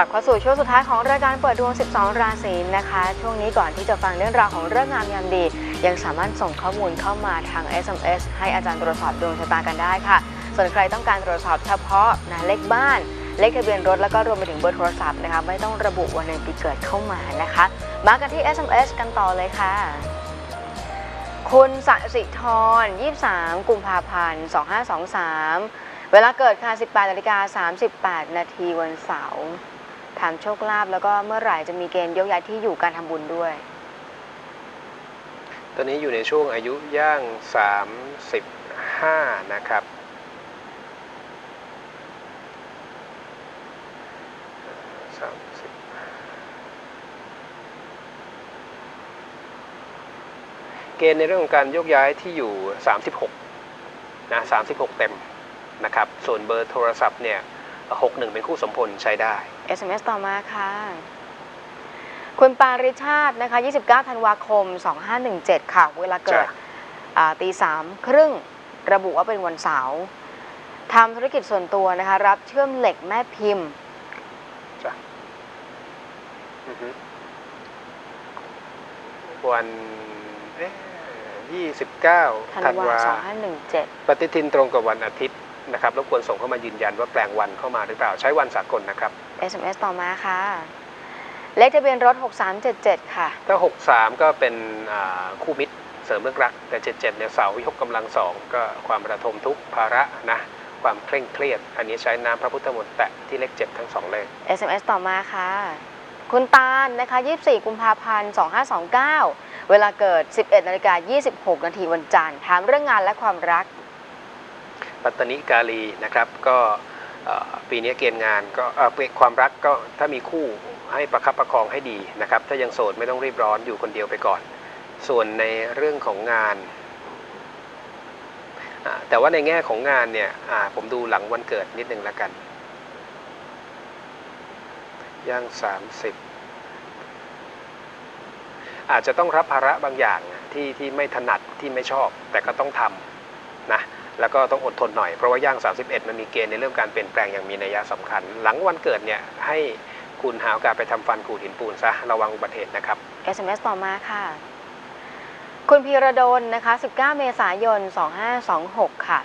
กลับเข้าสู่ช่วงสุดท้ายของรายการเปิดดวง 12 ราศีนะคะ ช่วงนี้ก่อนที่จะฟังเรื่องราวของเรื่องงามยามดี ยังสามารถส่งข้อมูลเข้ามาทาง SMS ให้อาจารย์ตรวจสอบดวงชะตากันได้ค่ะ ส่วนใครต้องการตรวจสอบเฉพาะนะเลขบ้าน เลขทะเบียนรถแล้วก็รวมไปถึงเบอร์โทรศัพท์นะคะไม่ต้องระบุวันเดือนปีเกิดเข้ามานะคะมากันที่ SMS กันต่อเลยค่ะ คุณสสิธร 23 กุมภาพันธ์ 2523 เวลาเกิดค่ะ 18นาฬิกา38 นาทีวันเสาร์ ถามโชคลาภแล้วก็เมื่อไหร่จะมีเกณฑ์ยกย้ายที่อยู่การทำบุญด้วย ตอนนี้อยู่ในช่วงอายุย่าง 35 นะครับสามสิบเกณฑ์ในเรื่องของการยกย้ายที่อยู่ 36 นะ 36 เต็มนะครับ ส่วนเบอร์โทรศัพท์เนี่ย 61 เป็นคู่สมพลใช้ได้ SMS ต่อมาค่ะ คุณปาริชาตินะคะ 29 ธันวาคม 2517 ค่ะ เวลาเกิดจ้ะอ่าตีสามครึ่งระบุว่าเป็นวันเสาร์ทำธุรกิจส่วนตัวนะคะ รับเชื่อมเหล็กแม่พิมพ์จ้ะอือฮึวันเอ๊ะ29ธัธันนวาวา2517ปฏิทินตรงกับวันอาทิตย์ นะครับรบกวนส่งเข้ามายืนยันว่าแปลงวันเข้ามาหรือเปล่าใช้วันสากลนะครับ SMS ต่อมาค่ะ เลขทะเบียนรถ 6377 ค่ะ ถ้า 63 ก็เป็นอ่าคู่มิตรเสริมเรื่องรัก แต่ 77เนี่ยเสาร์ยกกำลังสองก็ความระทมทุกข์ภาระนะความเคร่งเครียด อันนี้ใช้น้ำพระพุทธมนต์แตะที่เลข7ทั้งสองเลข SMS ต่อมาค่ะ คุณตาลนะคะ 24 กุมภาพันธ์ 2529 เวลาเกิด 11นาฬิกา26 นาทีวันจันทร์ถามเรื่องงานและความรัก ปัตตนิกาลีนะครับก็ปีนี้เกณฑ์งานก็ความรักก็ถ้ามีคู่ให้ประคับประคองให้ดีนะครับ ถ้ายังโสดไม่ต้องรีบร้อนอยู่คนเดียวไปก่อน ส่วนในเรื่องของงาน แต่ว่าในแง่ของงานเนี่ยผมดูหลังวันเกิดนิดนึงแล้วกันย่าง 30 อาจจะต้องรับภาระบางอย่างที่ที่ไม่ถนัดที่ไม่ชอบแต่ก็ต้องทำ นะแล้วก็ต้องอดทนหน่อย เพราะว่าย่าง 31 มันมีเกณฑ์ในเรื่องการเปลี่ยนแปลงอย่างมีนัยสำคัญ หลังวันเกิดเนี่ยให้คุณหาโอกาสไปทำฟันขูดหินปูนซะระวังอุบัติเหตุนะครับ SMS ต่อมาค่ะ คุณพีระดลนะคะ 19 เมษายน 2526 ค่ะ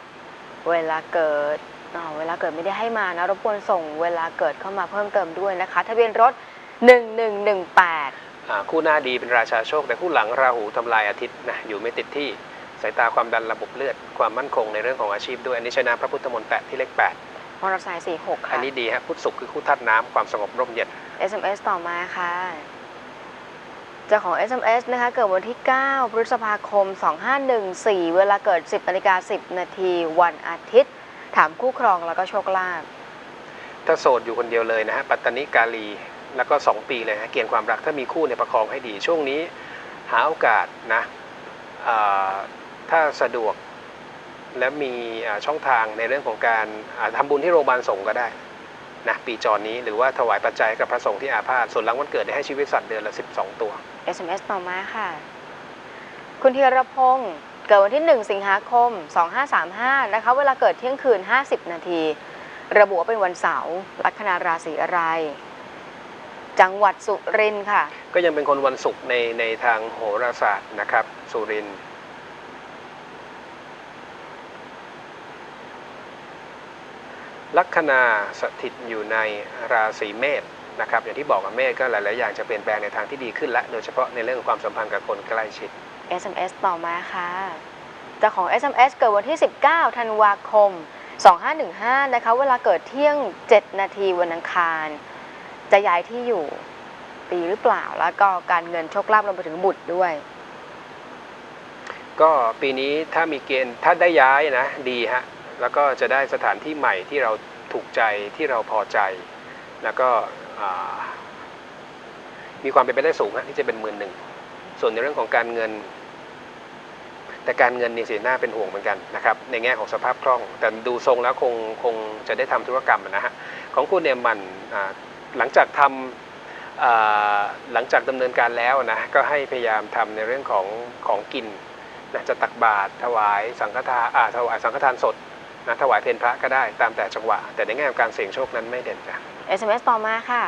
เวลาเกิดอ่าเวลาเกิดไม่ได้ให้มานะรบกวนส่งเวลาเกิดเข้ามาเพิ่มเติมด้วยนะคะ ทะเบียนรถ 1118อ่าคู่หน้าดีเป็นราชาโชค แต่คู่หลังราหูทำลายอาทิตย์นะอยู่ไม่ติดที่ สายตาความดันระบบเลือด ความมั่นคงในเรื่องของอาชีพด้วยอันนี้ใช้น้ำพระพุทธมนต์แปะที่เลขมอเตอร์ไซค์46 8อัค่ะนนี้ดีฮะพุทธศุกร์คือคู่ธาตุน้ำความสงบร่มเย็น SMS ต่อมาค่ะเจ้าของ SMS นะคะ เกิดวันที่ 9 พฤษภาคม 2514 เวลาเกิด 10นาฬิกา10 นาที วันอาทิตย์ ถามคู่ครองแล้วก็โชคลาภถ้าโสดอยู่คนเดียวเลยนะฮะ ปัตตนิกาลี แล้วก็ 2 ปีเลยนะเกณฑ์ความรักถ้ามีคู่เนี่ยประคองให้ดี ช่วงนี้หาโอกาสนะอ่า ถ้าสะดวกและมีอ่าช่องทางในเรื่องของการอ่าทำบุญที่โรงพยาบาลสงฆ์ก็ได้นะปีจรนี้หรือว่าถวายปัจจัยกับพระสงฆ์ที่อาพาธส่วนหลังวันเกิดเนี่ยให้ชีวิตสัตว์เดือนละ 12 ตัว SMS ต่อมาค่ะ คุณธีรพงศ์เกิดวันที่ 1 สิงหาคม 2535 นะคะ เวลาเกิดเที่ยงคืน 50 นาที ระบุว่าเป็นวันเสาร์ลัคนาราศีอะไร จังหวัดสุรินทร์ค่ะ ก็ยังเป็นคนวันศุกร์ในในทางโหราศาสตร์นะครับ สุรินทร์ ลัคนาสถิตอยู่ในราศีเมษนะครับอย่างที่บอกกับเมษก็หลาย ๆ อย่างจะเปลี่ยนแปลงในทางที่ดีขึ้นและโดยเฉพาะในเรื่องของความสัมพันธ์กับคนใกล้ชิด SMS ต่อมาค่ะเจ้าของ SMS เกิดวันที่ 19 ธันวาคม 2515 นะคะ เวลาเกิดเที่ยง 7 นาทีวันอังคาร จะย้ายที่อยู่ปีหรือเปล่า แล้วก็การเงินโชคลาภรวมไปถึงบุตรด้วย ก็ปีนี้ถ้ามีเกณฑ์ถ้าได้ย้ายนะดีฮะ แล้วก็จะได้สถานที่ใหม่ที่เราถูกใจที่เราพอใจ แล้วก็มีความเป็นไปได้สูงที่จะเป็นหมื่นหนึ่ง ส่วนในเรื่องของการเงิน แต่การเงินนี่สิน่าเป็นห่วงเหมือนกันนะครับ ในแง่ของสภาพคล่อง แต่ดูทรงแล้วคงคงจะได้ทำธุรกรรมนะฮะ ของคุณเนี่ยมันหลังจากทำอ่าหลังจากดำเนินการแล้วนะก็ให้พยายามทำในเรื่องของของกินนะจะตักบาตรถวายสังฆทานอ่าถวายสังฆทานสด นะถวายเพลพระก็ได้ตามแต่จังหวะ แต่ในแง่ของการเสี่ยงโชคนั้นไม่เด่นจ้ะ SMS ต่อมาค่ะ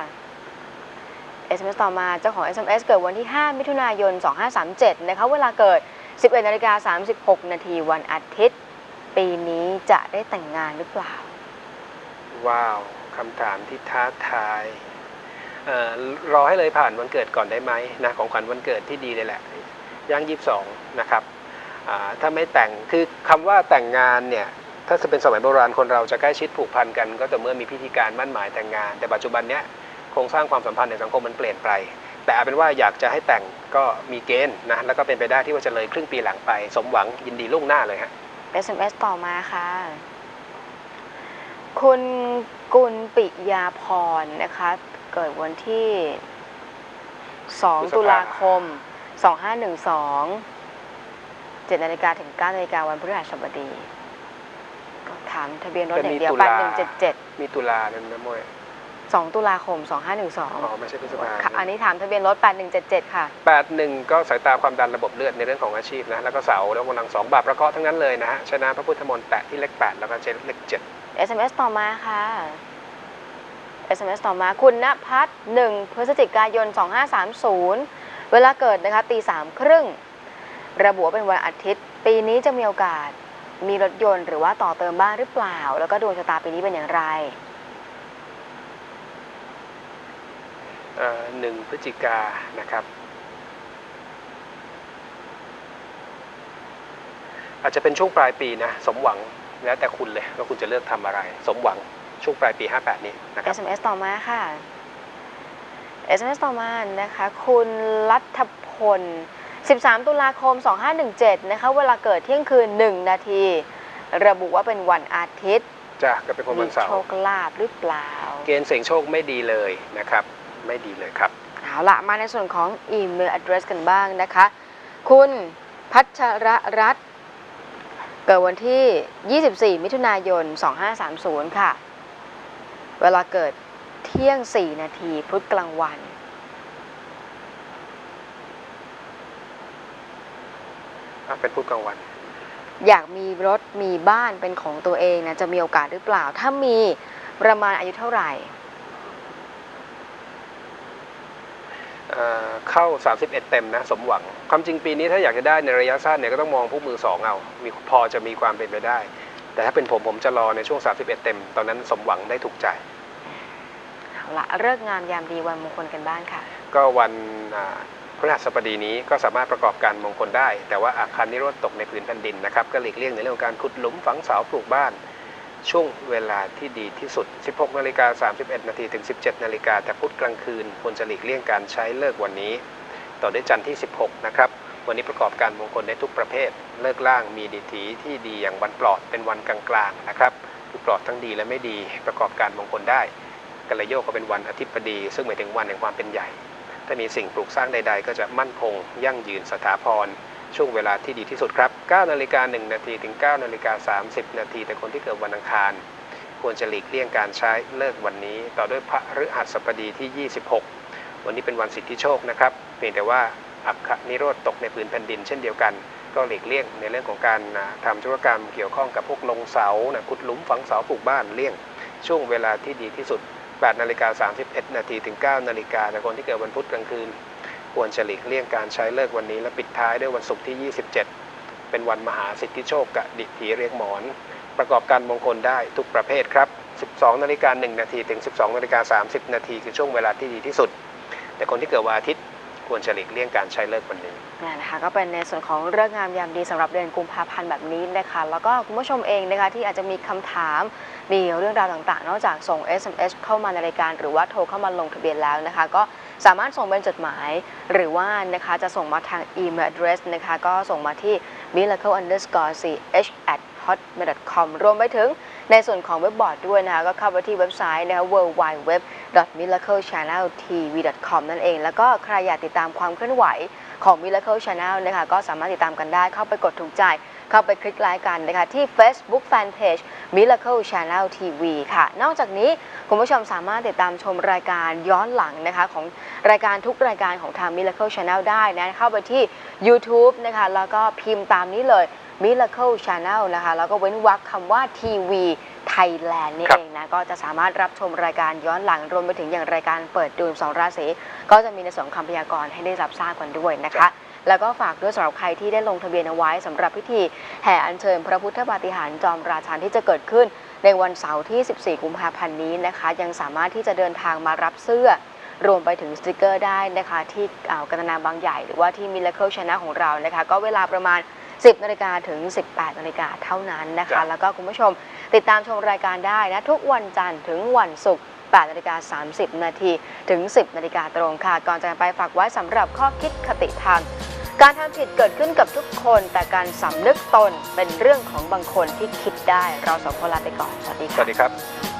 SMS ต่อมาเจ้าของ SMS เกิดวันที่ 5 มิถุนายน 2537 นะคะ เวลาเกิด 11นาฬิกา36 นาทีวันอาทิตย์ ปีนี้จะได้แต่งงานหรือเปล่า ว้าวคำถามที่ท้าทายเอ่อรอให้เลยผ่านวันเกิดก่อนได้ไหมนะของขวัญวันเกิดที่ดีเลยแหละย่างยีิบสองนะครับอ่าถ้าไม่แต่งคือคำว่าแต่งงานเนี่ย ถ้าจะเป็นสมัยโบราณคนเราจะใกล้ชิดผูกพันกัน ก็แต่เมื่อมีพิธีการมั่นหมายแต่งงาน แต่ปัจจุบันเนี้ยโครงสร้างความสัมพันธ์ในสังคมมันเปลี่ยนไป แต่เอาเป็นว่าอยากจะให้แต่งก็มีเกณฑ์นะแล้วก็เป็นไปได้ที่ว่าจะเลยครึ่งปีหลังไป สมหวังยินดีล่วงหน้าเลยฮะ SMS ต่อมาค่ะ คุณกุลปิยาพรนะคะ เกิดวันที่2ตุลาคม 2512 7นาฬิกาถึง9นาฬิกาวันพฤหัสบดี ถามทะเบียนรถอย่างเดียวเป็นมีตุลา8177มีตุลาเนี่ยนะมวย2ตุลาคมอ๋อ2512ไม่ใช่พฤษภาค่ะอันนี้ถามทะเบียนรถ8177ค่ะแปดหนึ่งก็สายตาความดันระบบเลือดในเรื่องของอาชีพนะ แล้วก็เสาแล้วกำลังสองบาปประเคราะห์ทั้งนั้นเลยนะฮะชนะพระพุทธมนต์แตะที่เลขแปดแล้วก็เจเลขเจ็ด SMS ต่อมาค่ะ SMS ต่อมาคุณณพัฒน์1พฤศจิกายน 2530 เวลาเกิดนะคะตีสามครึ่งระบุว่าเป็นวันอาทิตย์ ปีนี้จะมีโอกาส มีรถยนต์หรือว่าต่อเติมบ้านหรือเปล่า แล้วก็ดวงชะตาปีนี้เป็นอย่างไรหนึ่งพฤศจิกานะครับ อาจจะเป็นช่วงปลายปีนะ สมหวังแล้วแต่คุณเลยว่าคุณจะเลือกทำอะไร สมหวังช่วงปลายปี 58 นี้นะครับ SMS ต่อมาค่ะ SMS ต่อมานะคะ คุณรัฐพล 13 ตุลาคม 2517 นะคะ เวลาเกิดเที่ยงคืน 1 นาที ระบุว่าเป็นวันอาทิตย์จ้ะก็เป็นคนมีวันเสาโชร์คลาภหรือเปล่า เกณฑ์เสี่ยงโชคไม่ดีเลยนะครับ ไม่ดีเลยครับ เอาละมาในส่วนของอีเมล address กันบ้างนะคะ คุณพัชรรัตน์เกิดวันที่ 24 มิถุนายน 2530 ค่ะ เวลาเกิดเที่ยง 4 นาทีพุธกลางวัน อะ เป็นพูดกลางวันอยากมีรถมีบ้านเป็นของตัวเองนะจะมีโอกาสหรือเปล่า ถ้ามีประมาณอายุเท่าไหร่เอ่อเข้า 31 เต็มนะ สมหวัง ความจริงปีนี้ถ้าอยากจะได้ในระยะสั้นเนี่ยก็ต้องมองผู้มือสองเอา มีพอจะมีความเป็นไปได้ แต่ถ้าเป็นผมผมจะรอในช่วง 31 เต็ม ตอนนั้นสมหวังได้ถูกใจเอาละเลิกษ์งามยามดีวันมงคลกันบ้างค่ะ ก็วันอ่า พฤหัสบดีนี้ก็สามารถประกอบการมงคลได้ แต่ว่าอาคารนิโรธตกในพื้นแผ่นดินนะครับก็หลีกเลี่ยงในเรื่องของการขุดหลุมฝังเสาปลูกบ้าน ช่วงเวลาที่ดีที่สุด 16 นาฬิกา 31 นาทีถึง 17 นาฬิกาแต่พุธกลางคืนควรจะหลีกเลี่ยงการใช้เลิกวันนี้ ต่อด้วยจันทร์ที่ 16 นะครับวันนี้ประกอบการมงคลได้ทุกประเภท เลิกล่างมีดีถีที่ดีอย่างวันปลอดเป็นวันกลางๆนะครับคือปลอดทั้งดีและไม่ดีประกอบการมงคลได้กัลยโยกก็เป็นวันอธิบดี ซึ่งหมายถึงวันแห่งความเป็นใหญ่ ถ้ามีสิ่งปลูกสร้างใด ๆ ก็จะมั่นคง ยั่งยืนสถาพร ช่วงเวลาที่ดีที่สุดครับ 9นาฬิกา1นาทีถึง 9นาฬิกา30 นาที แต่คนที่เกิดวันอังคาร ควรจะหลีกเลี่ยงการใช้เลิกวันนี้ ต่อด้วยพระฤหัสบดีที่ 26 วันนี้เป็นวันสิทธิโชคนะครับ เพียงแต่ว่าอัคนิโรธตกในพื้นแผ่นดินเช่นเดียวกัน ก็หลีกเลี่ยงในเรื่องของการอ่าทำธุรกรรมเกี่ยวข้องกับพวกลงเสาขุดหลุมฝังเสาปลูกบ้านเลี่ยง ช่วงเวลาที่ดีที่สุด 8นาฬิกา31 นาทีถึง 9 นาฬิกาแต่คนที่เกิดวันพุธกลางคืน ควรจะหลีกเลี่ยงการใช้เลิกวันนี้ และปิดท้ายด้วยวันศุกร์ที่ 27 เป็นวันมหาสิทธิโชคกะดิถีเรียกหมอน ประกอบการมงคลได้ทุกประเภทครับ 12 นาฬิกา 1 นาทีถึง 12 นาฬิกา 30 นาทีคือช่วงเวลาที่ดีที่สุด แต่คนที่เกิดวันอาทิตย์ ควรจะหลีกเลี่ยงการใช้เลิกวันนี้นี่นะคะก็เป็นในส่วนของเรื่องงามยามดีสำหรับเดือนกุมภาพันธ์แบบนี้นะคะแล้วก็คุณผู้ชมเองนะคะที่อาจจะมีคำถามมีเรื่องราวต่างๆ นอกจากส่ง SMS เข้ามาในรายการ หรือว่าโทรเข้ามาลงทะเบียนแล้วนะคะ ก็สามารถส่งเป็นจดหมาย หรือว่านะคะจะส่งมาทางอีเมล address นะคะก็ส่งมาที่ miracle underscore ch at hotmail com รวมไปถึง ในส่วนของเว็บบอร์ดด้วยนะคะก็เข้าไปที่เว็บไซต์นะคะ w w w miraclechanneltv.com นั่นเอง แล้วก็ใครอยากติดตามความเคลื่อนไหวของ Miracle Channel นะคะก็สามารถติดตามกันได้เข้าไปกดถูกใจ เข้าไปคลิกไลค์กันนะคะที่ Facebook Fanpage Miracle Channel TV ค่ะ นอกจากนี้คุณผู้ชมสามารถติดตามชมรายการย้อนหลังนะคะของรายการทุกรายการของทาง Miracle Channel ได้นะเข้าไปที่ YouTube นะคะแล้วก็พิมพ์ตามนี้เลย Miracle Channel นะคะ แล้วก็เว้นวรรคคำว่าทีวีไทยแลนด์นี่ครับเองนะ ก็จะสามารถรับชมรายการย้อนหลัง รวมไปถึงอย่างรายการเปิดดูสองราศีก็จะมีในส่วนของคำพยากรณ์ให้ได้รับทราบกันด้วยนะคะ แล้วก็ฝากด้วยสำหรับใครที่ได้ลงทะเบียนเอาไว้สำหรับพิธีแห่อัญเชิญพระพุทธปาฏิหาริย์จอมราชันที่จะเกิดขึ้นในวันเสาร์ที่ 14 กุมภาพันธ์นี้นะคะ ยังสามารถที่จะเดินทางมารับเสื้อรวมไปถึงสติกเกอร์ได้นะคะ ที่อ่าวกันตนาบางใหญ่ หรือว่าที่ Miracle Channel ของเรานะคะ ก็เวลาประมาณ 10นาฬิกาถึง 18นาฬิกาเท่านั้นนะคะจ้ะแล้วก็คุณผู้ชมติดตามชมรายการได้นะ ทุกวันจันทร์ถึงวันศุกร์8นาฬิกา30 นาทีถึง 10นาฬิกาตรงค่ะ ก่อนจะไปฝากไว้สำหรับข้อคิดคติธรรม การทำผิดเกิดขึ้นกับทุกคน แต่การสำนึกตนเป็นเรื่องของบางคนที่คิดได้ เราสองคนลาไปก่อน สวัสดีสค่ะ วัสดีครับ